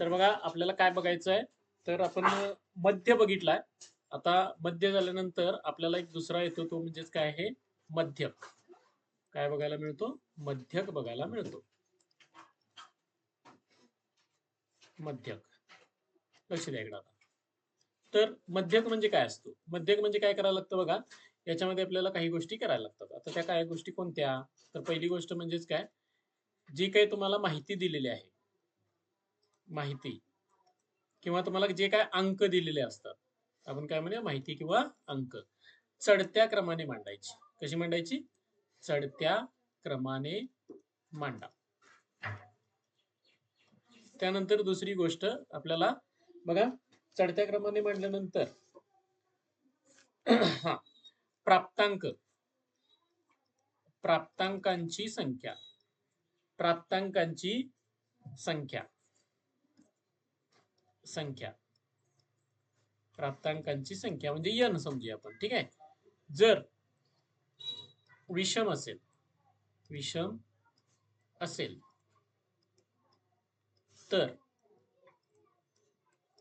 तर बघा आपल्याला काय बघायचं आहे? तर आपण मध्य बघितलाय. आता मध्य झाल्यानंतर आपल्याला एक दुसरा येतो तो म्हणजेच काय आहे? मध्यक. काय बघायला मिळतो? मध्यक बघायला मिळतो. मध्यक. लक्ष द्या इकडे आता. तर मध्यक म्हणजे काय असतो? मध्यक म्हणजे काय करायला लागतं बघा? याच्यामध्ये आपल्याला काही गोष्टी करायला लागतात. आता त्या काही गोष्टी कोणत्या? तर पहिली गोष्ट म्हणजेच काय? जी काही तुम्हाला माहिती दिलेली आहे. माहिती किंवा तुम्हाला जे काय अंक दिलेले असतात. आपण काय म्हणूया? माहिती किंवा अंक. चढत्या क्रमाने मांडायची. कशी मांडायची? चढत्या क्रमाने मांडा. त्यानंतर दुसरी गोष्ट आपल्याला बघा चढत्या क्रमाने मांडल्यानंतर हा प्राप्तांक. प्राप्तांकांची संख्या. प्राप्तांकांची संख्या. संख्या. प्राप्तांकांची संख्या यन समजूया आपण. ठीक आहे? जर विषम असेल विषम असेल, तर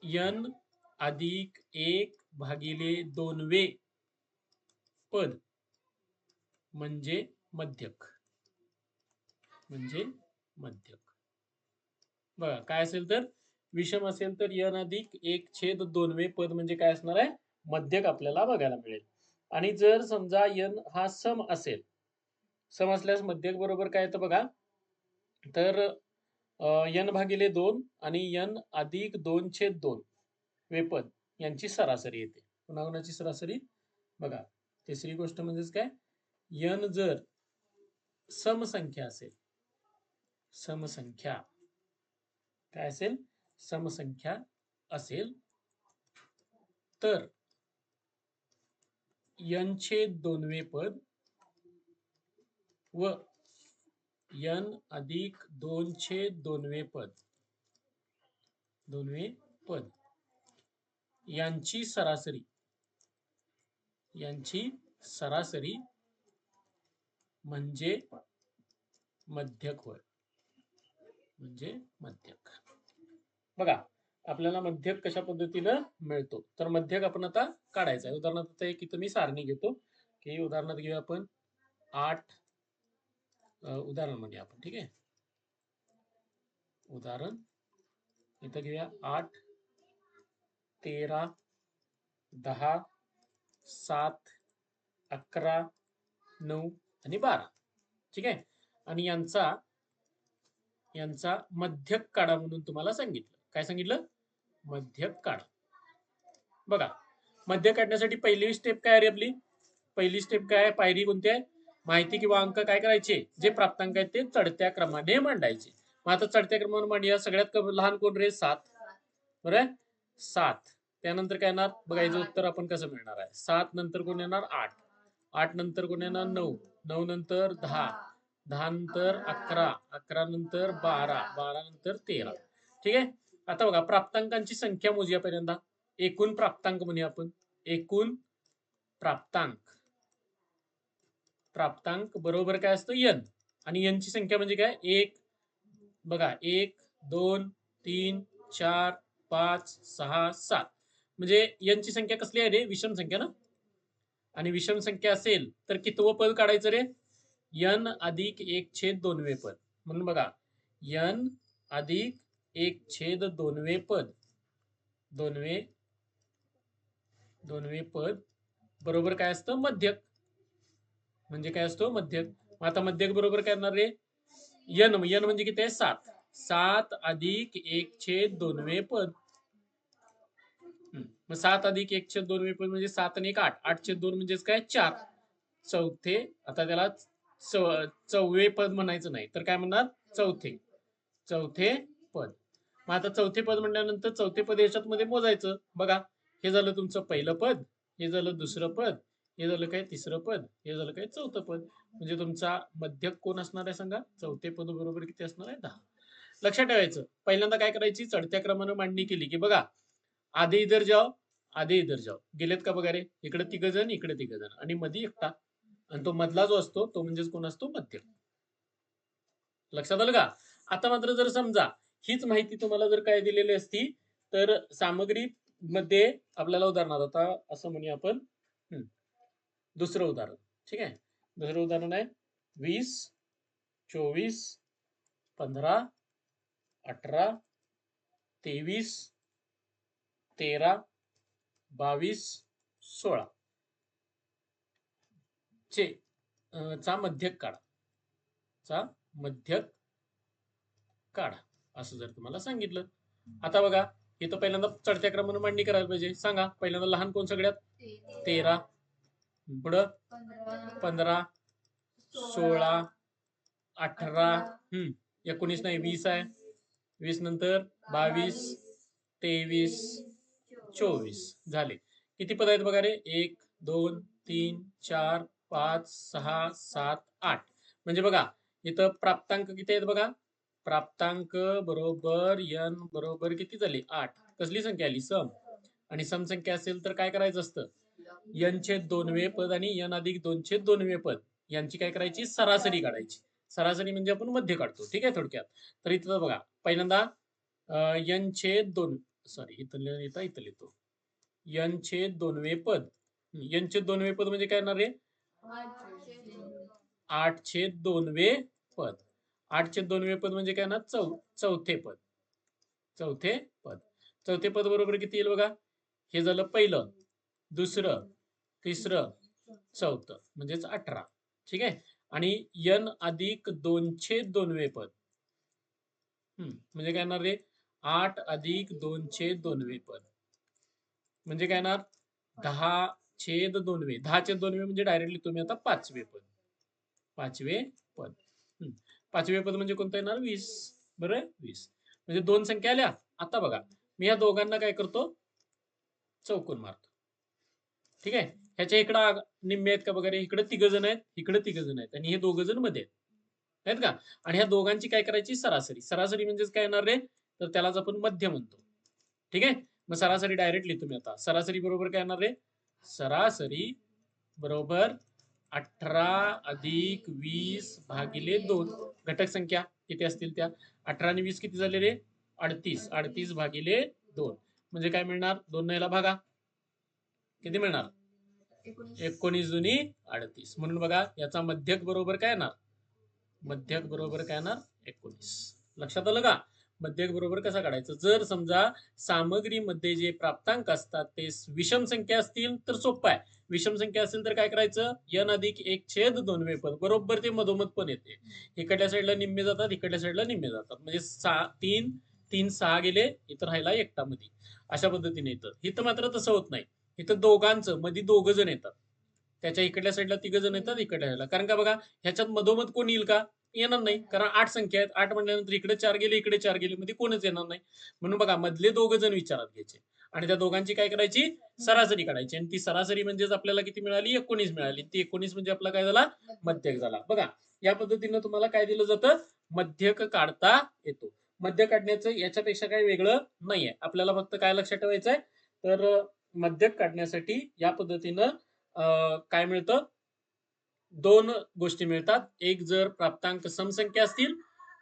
यन अधिक एक भागिले दोनवे पद म्हणजे मध्यक. मध्यक. बघा तर? विषम असेल तर यन अधिक एक छेद दोनवे पद म्हणजे काय असणार आहे? मध्यक आपल्याला बघायला मिळेल. आणि जर समजा यन हा सम असेल सम असल्यास मध्यक बरोबर काय येतं बघा? तर यन भागिले दोन आणि यन अधिक दोन छेद दोन वेपद यांची सरासरी येते. पुन्हा कोणाची सरासरी बघा. तिसरी गोष्ट म्हणजेच काय? यन जर समसंख्या असेल समसंख्या काय असेल? समसंख्या असेल. तर यनचे दोनवे पद व यन अधिक दोनशे दोनवे पद दोनवे पद. यांची सरासरी यांची सरासरी म्हणजे मध्यक होय म्हणजे मध्यक. बघा आपल्याला मध्यक कशा पद्धतीनं मिळतो? तर मध्यक आपण आता काढायचा आहे. उदाहरणार्थ एक इथं मी सारणी घेतो. की उदाहरणार्थ घेऊया आपण आठ उदाहरण म्हणजे आपण ठीक आहे? उदाहरण. इथं घेऊया. आठ तेरा दहा सात अकरा नऊ आणि बारा. ठीक आहे? आणि यांचा यांचा मध्यक काढा म्हणून तुम्हाला सांगितलं. काय सांगितलं? मध्य काढ बघा मध्य काढण्यासाठी पहिली स्टेप काय आहे रे आपली? पहिली स्टेप काय आहे? पायरी कोणती आहे? माहिती किंवा अंक काय करायचे? जे प्राप्तांक आहेत ते चढत्या क्रमाने मांडायचे. मग आता चढत्या क्रमाने मांडूया. सगळ्यात लहान कोण रे? सात. बरं? सात. त्यानंतर काय येणार? बघायचं उत्तर आपण कसं मिळणार आहे? सात नंतर कोण येणार? आठ. आठ नंतर कोण येणार? नऊ. नऊ नंतर दहा. दहा नंतर अकरा. अकरा नंतर बारा. बारा नंतर तेरा. ठीक आहे? आता बघा प्राप्तांकांची संख्या मोजूया पहिल्यांदा. एकूण प्राप्तांक म्हणूया आपण. एकूण प्राप्तांक. प्राप्तांक बरोबर काय असतं? यन. आणि यनची संख्या म्हणजे काय? एक. बघा एक दोन तीन चार पाच सहा सात. म्हणजे यनची संख्या कसली आहे रे? विषम संख्या ना? आणि विषम संख्या असेल तर कितवं पद काढायचं रे? यन अधिक एक छेद दोनवे पद. म्हणून बघा यन अधिक एक छेद दोनवे पद. दोनवे दोनवे पद. बरोबर काय असतं? मध्यक. म्हणजे काय असतो? मध्यक. मग आता मध्यक बरोबर काय येणार रे? यन. यन म्हणजे किती आहे? सात. सात अधिक एक छेद दोनवे पद. हम्म. मग सात अधिक एक छेद दोनवे पद म्हणजे सात आणि एक आठ. आठ छेद दोन म्हणजेच काय? चार. चौथे. आता त्याला चव्वे चौवे पद म्हणायचं नाही. तर काय म्हणणार? चौथे. चौथे पद. मग आता चौथे पद म्हणल्यानंतर चौथे पद याच्यात मध्ये मोजायचं. बघा हे झालं तुमचं पहिलं पद हे झालं दुसरं पद हे झालं काय तिसरं पद हे झालं काय चौथं पद. म्हणजे तुमचा मध्यक कोण असणार आहे सांगा? चौथे पद बरोबर किती असणार आहे? दहा. लक्षात ठेवायचं. पहिल्यांदा काय करायची? चढत्या क्रमानं मांडणी केली की बघा आधे इधर जाओ आधे इधर जाओ. गेलेत का बघा रे? इकडे तिघ जण इकडे तिघ जण आणि मध्ये एकटा. आणि तो मधला जो असतो तो म्हणजेच कोण असतो? मध्यक. लक्षात आलं का? आता मात्र जर समजा हीच माहिती तुम्हाला जर काय दिलेली असती तर सामग्री मध्ये आपल्याला उदाहरणार्थ आता असं म्हणूया आपण दुसरं उदाहरण. ठीक आहे? दुसरं उदाहरण आहे वीस चोवीस पंधरा अठरा तेवीस तेरा बावीस सोळा. चे चा मध्यक काढा. चा मध्यक काढा. असं जर तुम्हाला सांगितलं. आता बघा इथं पहिल्यांदा चढत्या क्रमाने मांडणी करायला पाहिजे. सांगा पहिल्यांदा लहान कोण सगळ्यात? तेरा. पुढं? पंधरा. सोळा. अठरा. हम्म. एकोणीस नाही वीस आहे. वीस नंतर बावीस. तेवीस. चोवीस. झाले. किती पद आहेत बघा रे? एक दोन तीन चार पाच सहा सात आठ. म्हणजे बघा इथं प्राप्तांक किती आहेत बघा? प्राप्तांक बरोबर यन बरोबर किती झाले? आठ. कसली संख्या आली? सम. आणि सम संख्या असेल तर काय करायचं असतं? यन छेद दोनवे पद आणि यन अधिक दोन छेद दोनवे पद यांची काय करायची? सरासरी काढायची. सरासरी म्हणजे आपण मध्य काढतो. ठीक आहे थोडक्यात. तर इथं बघा. पहिल्यांदा यन छेद दोन सॉरी इथं येता इथं लिहितो. यन छेद दोनवे पद. यन छेद दोनवे पद म्हणजे काय येणार रे आठ छेद दोनवे पद. आठ छेद दोनवे पद म्हणजे काय ना? चौ चौथे पद. चौथे पद. चौथे पद बरोबर किती येईल बघा? हे झालं पहिलं दुसरं तिसरं चौथं. म्हणजेच अठरा. ठीक आहे? आणि यन अधिक दोनशे दोनवे पद. हम्म म्हणजे काय येणार रे? आठ अधिक दोनशे दोनवे पद. म्हणजे काय येणार? दहा छेद दोनवे दहा छेद दोनवे म्हणजे डायरेक्टली तुम्ही आता पाचवे पद. पाचवे पद. पाचवे पद म्हणजे कोणतं येणार? वीस. बर? वीस. म्हणजे दोन संख्या आल्या. आता बघा. मी या दोघांना काय करतो? चौकोन मारतो. ठीक आहे? ह्याच्या इकडं निम्मे आहेत का वगैरे? इकडे तिघ जण आहेत. इकडे तिघ जण आहेत. आणि हे दोघ जणमध्ये आहेत. का? आणि ह्या दोघांची काय करायची? सरासरी. सरासरी म्हणजेच काय येणार रे? तर त्यालाच आपण मध्य म्हणतो. ठीक आहे? मग सरासरी डायरेक्ट लिहितो मी आता. सरासरी बरोबर काय येणार रे? सरासरी बरोबर अठरा अधिक वीस भागिले दोन. घटक संख्या किती असतील त्या? अठरा आणि वीस किती झाले रे? अडतीस. अडतीस भागिले दोन. म्हणजे काय मिळणार? दोन ह्याला भागा. किती मिळणार? एकोणीस. जुनी अडतीस. म्हणून बघा याचा मध्यक बरोबर काय येणार? मध्यक बरोबर काय येणार? एकोणीस. लक्षात आलं का? मध्यक बरोबर कसा काढायचं? जर समजा सामग्रीमध्ये जे प्राप्तांक असतात ते विषम संख्या असतील तर सोपं आहे. विषम संख्या असेल तर काय करायचं? यन अधिक एक छेद दोनवे पद बरोबर ते मधोमध पण येते. इकडल्या साईडला निम्मे जातात इकडल्या साईडला निम्मे जातात. म्हणजे सहा तीन तीन सहा गेले इथं राहिला एकटा मध्ये अशा पद्धतीने येतं इथं मात्र तसं होत नाही. इथं दोघांचं मध्ये दोघ जण येतात. त्याच्या इकडल्या साईडला तिघ जण येतात इकडल्या साईडला कारण का बघा ह्याच्यात मधोमध कोण येईल का? येणार नाही. कारण आठ संख्या आहेत. आठ म्हणल्यानंतर इकडे चार गेले इकडे चार गेले. मध्ये कोणच येणार नाही. म्हणून बघा मधले दोघं जण विचारात घ्यायचे. आणि त्या दोघांची काय करायची? सरासरी काढायची. आणि ती सरासरी म्हणजेच आपल्याला किती मिळाली? एकोणीस मिळाली. ती एकोणीस म्हणजे आपला काय झाला? मध्यक झाला. बघा या पद्धतीनं तुम्हाला काय दिलं जातं? मध्यक काढता येतो. मध्य काढण्याचं याच्यापेक्षा काही वेगळं नाहीये. आपल्याला फक्त काय लक्षात ठेवायचंय? तर मध्यक काढण्यासाठी या पद्धतीनं काय मिळतं? दोन गोष्टी मिळतात. एक जर प्राप्तांक समसंख्या असतील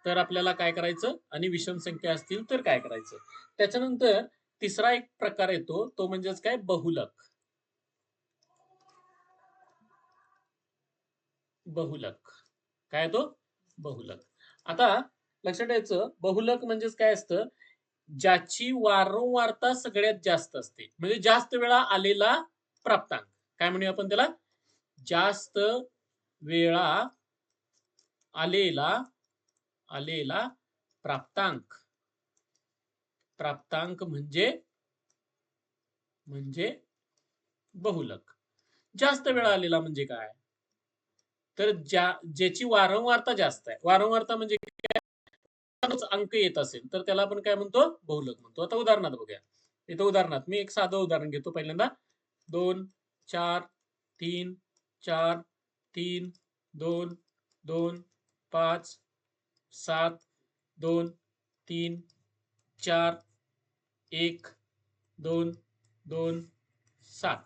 तर आपल्याला काय करायचं? आणि विषम संख्या असतील तर काय करायचं? त्याच्यानंतर तिसरा एक प्रकार येतो तो म्हणजेच काय? बहुलक. बहुलक. काय तो बहुलक. आता लक्षात ठेवायचं बहुलक म्हणजेच काय असतं? ज्याची वारंवारता सगळ्यात जास्त असते. म्हणजे जास्त वेळा आलेला प्राप्तांक. काय म्हणूया आपण त्याला? जास्त वेळा आलेला आलेला प्राप्तांक. प्राप्तांक म्हणजे म्हणजे बहुलक. जास्त वेळा आलेला म्हणजे काय? तर ज्या ज्याची वारंवारता जास्त आहे. वारंवारता म्हणजे अंक येत असेल तर त्याला आपण काय म्हणतो? बहुलक म्हणतो. आता उदाहरणार्थ बघूया. इथं उदाहरणार्थ मी एक साधं उदाहरण घेतो पहिल्यांदा. दोन चार तीन चार तीन दोन दोन पाच सात दोन तीन चार एक दोन दोन सात.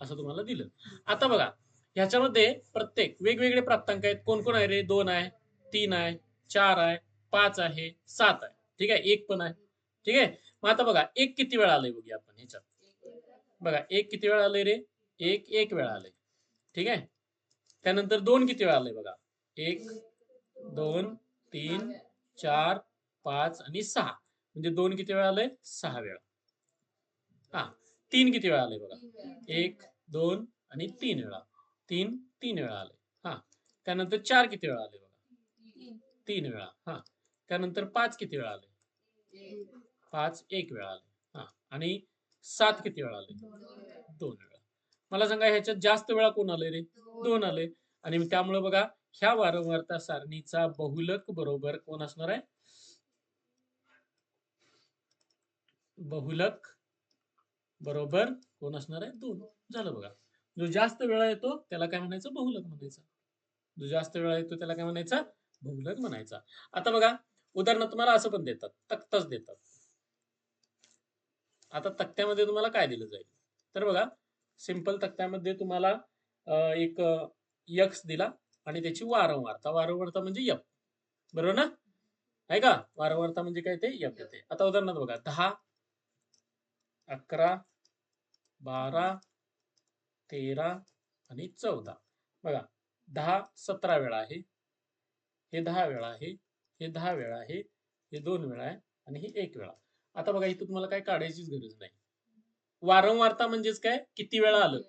असं तुम्हाला दिलं. आता बघा ह्याच्यामध्ये प्रत्येक वेगवेगळे प्राप्तांक आहेत. कोण कोण आहे रे? दोन आहे तीन आहे चार आहे पाच आहे सात आहे. ठीक आहे? एक पण आहे. ठीक आहे? मग आता बघा एक किती वेळा आलंय बघूया आपण ह्याच्यात. बघा एक किती वेळा आलंय रे? एक एक वेळा आलंय. ठीक आहे? त्यानंतर दोन किती वेळा आलंय बघा? एक दोन तीन चार पाच आणि सहा. म्हणजे दोन किती वेळा आलंय? सहा वेळा. हा तीन किती वेळा आलंय बघा? एक दोन आणि तीन वेळा. तीन तीन वेळा आले हा त्यानंतर चार किती वेळा आले बघा? तीन वेळा. हा त्यानंतर पाच किती वेळा आले पाच एक वेळा आले हा आणि सात किती वेळा आले दोन वेळा. मला सांगा ह्याच्यात जास्त वेळा कोण आले रे? दोन. आले आणि त्यामुळे बघा ह्या वारंवारता सारणीचा बहुलक बरोबर कोण असणार आहे? बहुलक बरोबर कोण असणार आहे? दोन. झालं बघा. जो जास्त वेळा येतो त्याला काय म्हणायचं? बहुलक म्हणायचं. जो जास्त वेळा येतो त्याला काय म्हणायचं? बहुलक म्हणायचा. आता बघा उदाहरण तुम्हाला असं पण देतात. तक्ताच देतात. आता तक्त्यामध्ये तुम्हाला काय दिलं जाईल? तर बघा सिंपल तक्त्यामध्ये तुम्हाला एक यक्स दिला आणि त्याची वारंवारता. वारंवारता म्हणजे यप. बरोबर ना? आहे का? वारंवारता म्हणजे काय ते? यप येते. आता उदाहरणार्थ बघा. दहा अकरा बारा तेरा आणि चौदा. बघा. दहा सतरा वेळा आहे. हे दहा वेळा आहे. हे दहा वेळा आहे. हे दोन वेळा आहे. आणि हे एक वेळा. आता बघा इथं तुम्हाला काय काढायचीच गरज नाही. वारंवारता म्हणजेच काय? किती वेळा आलं?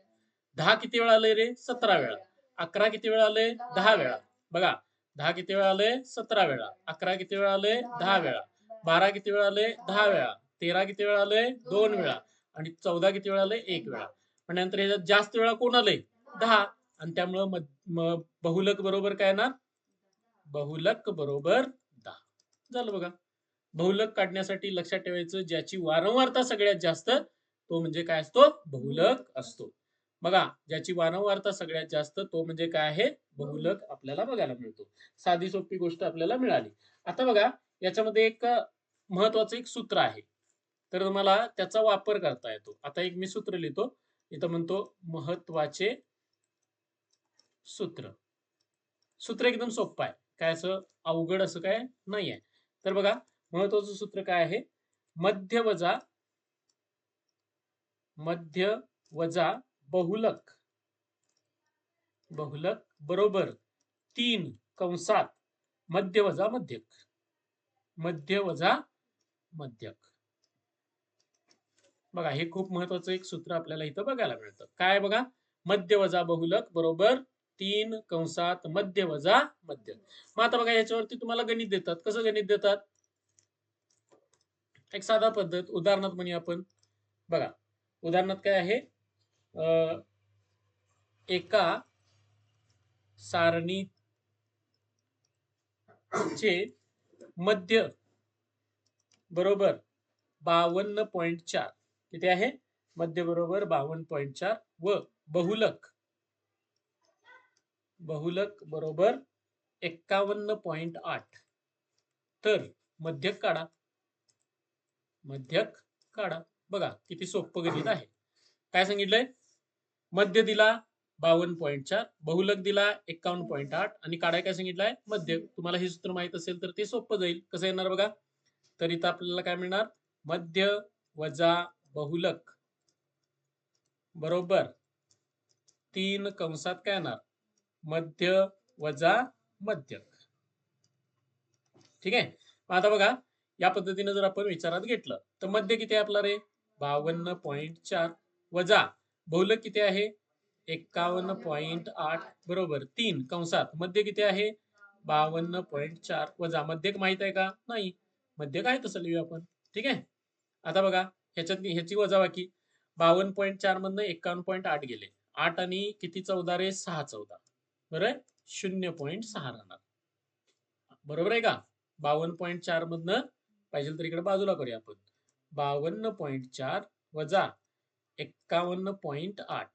दहा किती वेळा आलंय रे? सतरा वेळा. अकरा किती वेळा आलंय? दहा वेळा. बघा दहा किती वेळा आलंय? सतरा वेळा. अकरा किती वेळा आलंय? दहा वेळा. बारा किती वेळा आलंय? दहा वेळा. तेरा किती वेळा आलंय? दोन वेळा. आणि चौदा किती वेळा आलंय? एक वेळा. पण नंतर ह्याच्यात जास्त वेळा कोण आलंय? दहा. आणि त्यामुळं बहुलक बरोबर काय येणार? बहुलक बरोबर दहा. झालं बघा. बहुलक काढण्यासाठी लक्षात ठेवायचं ज्याची वारंवारता सगळ्यात जास्त तो म्हणजे काय असतो? बहुलक असतो. बघा ज्याची वारंवारता सगळ्यात जास्त तो म्हणजे काय आहे? बहुलक आपल्याला बघायला मिळतो. साधी सोपी गोष्ट आपल्याला मिळाली. आता बघा याच्यामध्ये एक महत्वाचं एक सूत्र आहे. तर तुम्हाला त्याचा वापर करता येतो. आता एक मी सूत्र लिहितो. इथं म्हणतो महत्त्वाचे सूत्र. सूत्र एकदम सोपं आहे. काय असं? अवघड असं काय नाही आहे तर बघा महत्वाचं सूत्र काय आहे? मध्य वजा मध्य वजा बहुलक. बहुलक बरोबर तीन कंसात मध्य वजा मध्यक. मध्य वजा मध्यक. बघा हे खूप महत्वाचं एक सूत्र आपल्याला इथं बघायला मिळतं. काय बघा? मध्य वजा बहुलक बरोबर तीन कंसात मध्य वजा मध्यक. मग आता बघा याच्यावरती तुम्हाला गणित देतात. कसं गणित देतात? एक साधा पद्धत उदाहरणार्थ म्हणे आपण. बघा उदाहरणार्थ काय आहे? एका एका सारणीचे मध्य बरोबर बावन्न पॉइंट चार. किती आहे? मध्य बरोबर बावन्न पॉइंट चार व बहुलक. बहुलक बरोबर एक्कावन्न पॉइंट आठ. तर मध्यक काढा. मध्यक काढा. बघा किती सोपं गणित आहे. काय सांगितलंय? मध्य दिला बावन्न पॉईंट चार बहुलक दिला एक्कावन्न पॉईंट आठ आणि काढाय काय सांगितलंय? मध्य. तुम्हाला हे सूत्र माहीत असेल तर ते सोपं जाईल. कसं येणार बघा? तर इथं आपल्याला काय मिळणार? मध्य वजा बहुलक. बरोबर. तीन कंसात काय येणार? मध्य वजा मध्यक. ठीक आहे? आता बघा या पद्धतीने जर आपण विचारात घेतलं तर मध्य किती आपला रे? बावन्न पॉईंट चार. वजा बहुलक किती आहे? एक्कावन्न पॉईंट आठ. बरोबर तीन. कंसात मध्य किती आहे? बावन्न पॉईंट चार. वजा मध्यक माहीत आहे का? नाही. मध्यक काय तसं लिहूया आपण. ठीक आहे? आता बघा ह्याच्यात ह्याची वजाबाकी. बावन्न पॉईंट चार मधनं एक्कावन्न पॉईंट आठ गेले. आठ आणि किती चौदा रे? सहा चौदा. बरोबर आहे शून्य पॉईंट सहा राहणार. बरोबर आहे का? बावन्न पॉईंट चार मधनं पाहिजे तर इकडे बाजूला करूया आपण. बावन्न पॉईंट चार वजा एक्कावन्न पॉईंट आठ.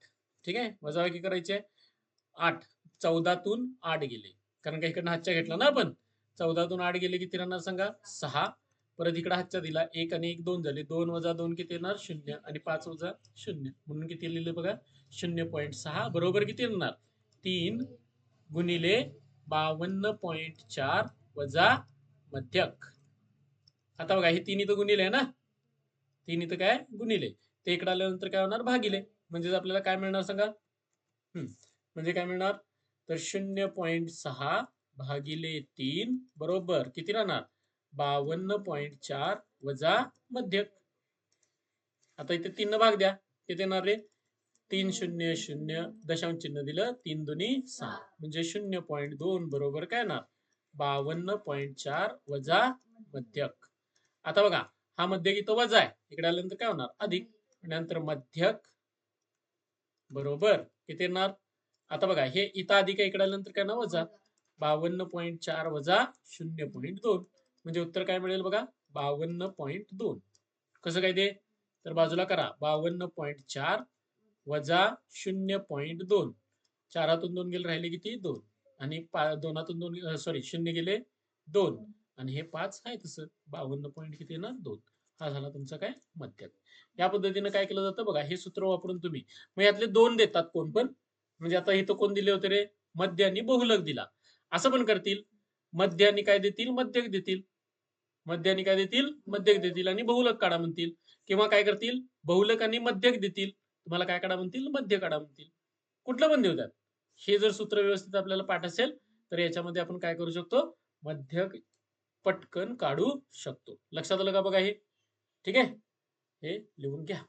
ठीक आहे? वजाबाकी करायची आहे. आठ. चौदातून आठ गेले. कारण का इकडनं हातच्या घेतला ना आपण? चौदातून आठ गेले किती राहणार सांगा? सहा. परत इकडे हातच्या दिला. एक आणि एक दोन झाले. दोन वजा दोन किती येणार? शून्य. आणि पाच वजा शून्य. म्हणून किती लिहिले बघा? शून्य पॉईंट सहा. बरोबर किती येणार? तीन गुणिले बावन्न पॉईंट चार वजा मध्यक. आता बघा हे तीन इथं गुणिले आहे ना? तीन इथं काय गुणिले. ते इकडे आल्यानंतर काय होणार? भागिले. म्हणजेच आपल्याला काय मिळणार सांगा? म्हणजे काय मिळणार? तर शून्य पॉईंट सहा भागिले तीन बरोबर किती राहणार? बावन्न पॉईंट चार वजा मध्यक. आता इथे तीन भाग द्या. किती येणार रे? तीन शून्य शून्य दशांश चिन्ह दिलं. तीन दोन्ही सहा. म्हणजे शून्य पॉईंट दोन बरोबर काय येणार? बावन्न पॉईंट चार वजा मध्यक. आता बघा. हा मध्यक इथं वजा आहे. इकडे आल्यानंतर काय होणार? अधिक. नंतर मध्यक. बरोबर. किती येणार? आता बघा हे इथं अधिक आहे इकडे आल्यानंतर काय ना वजा. बावन्न पॉईंट चार वजा शून्य पॉईंट दोन. म्हणजे उत्तर काय मिळेल बघा? बावन्न पॉईंट दोन. कसं काय ते? तर बाजूला करा. बावन्न पॉईंट चार वजा शून्य पॉईंट दोन. चारातून दोन गेले राहिले किती? दोन. आणि पा दोनातून दोन सॉरी शून्य गेले दोन. आणि हे पाच आहे तसं. बावन्न पॉईंट किती येणार? दोन. हा झाला तुमचा काय? मध्यक या पद्धतीनं काय केलं जातं बघा हे सूत्र वापरून तुम्ही. मग यातले दोन देतात कोण पण. म्हणजे आता इथं कोण दिले होते रे? मध्य आणि बहुलक दिला. असं पण करतील. मध्य आणि काय देतील? मध्यक देतील. मध्य आणि काय देतील? मध्यक देतील आणि बहुलक काढा म्हणतील. किंवा काय करतील? बहुलक आणि मध्यक देतील. तुम्हाला काय काढा म्हणतील? मध्य काढा म्हणतील. कुठलं पण देऊ द्यात. हे जर सूत्र व्यवस्थित आपल्याला पाठ असेल तर याच्यामध्ये आपण काय करू शकतो? मध्यक पटकन काढू शकतो. लक्षात आलं का बघा हे? ठीक आहे? हे लिहून घ्या.